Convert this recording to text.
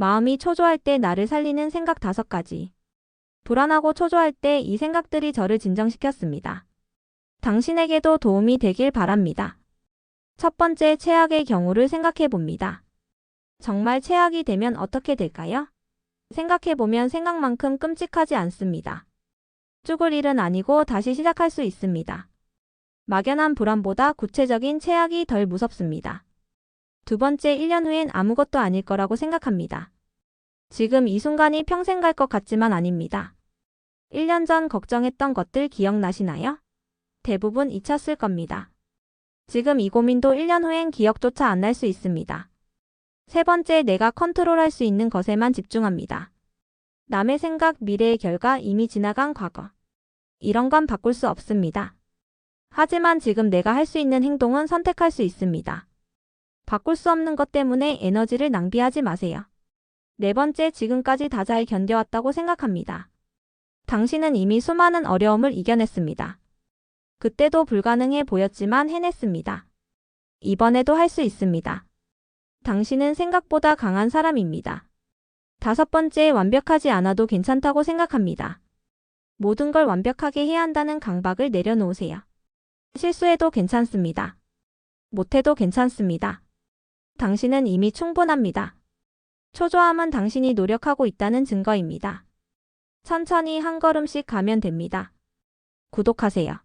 마음이 초조할 때 나를 살리는 생각 다섯 가지. 불안하고 초조할 때 이 생각들이 저를 진정시켰습니다. 당신에게도 도움이 되길 바랍니다. 첫 번째 최악의 경우를 생각해 봅니다. 정말 최악이 되면 어떻게 될까요? 생각해 보면 생각만큼 끔찍하지 않습니다. 죽을 일은 아니고 다시 시작할 수 있습니다. 막연한 불안보다 구체적인 최악이 덜 무섭습니다. 두 번째 1년 후엔 아무것도 아닐 거라고 생각합니다. 지금 이 순간이 평생 갈 것 같지만 아닙니다. 1년 전 걱정했던 것들 기억나시나요? 대부분 잊혔을 겁니다. 지금 이 고민도 1년 후엔 기억조차 안 날 수 있습니다. 세 번째, 내가 컨트롤할 수 있는 것에만 집중합니다. 남의 생각, 미래의 결과, 이미 지나간 과거. 이런 건 바꿀 수 없습니다. 하지만 지금 내가 할 수 있는 행동은 선택할 수 있습니다. 바꿀 수 없는 것 때문에 에너지를 낭비하지 마세요. 네 번째, 지금까지 다 잘 견뎌왔다고 생각합니다. 당신은 이미 수많은 어려움을 이겨냈습니다. 그때도 불가능해 보였지만 해냈습니다. 이번에도 할 수 있습니다. 당신은 생각보다 강한 사람입니다. 다섯 번째, 완벽하지 않아도 괜찮다고 생각합니다. 모든 걸 완벽하게 해야 한다는 강박을 내려놓으세요. 실수해도 괜찮습니다. 못해도 괜찮습니다. 당신은 이미 충분합니다. 초조함은 당신이 노력하고 있다는 증거입니다. 천천히 한 걸음씩 가면 됩니다. 구독하세요.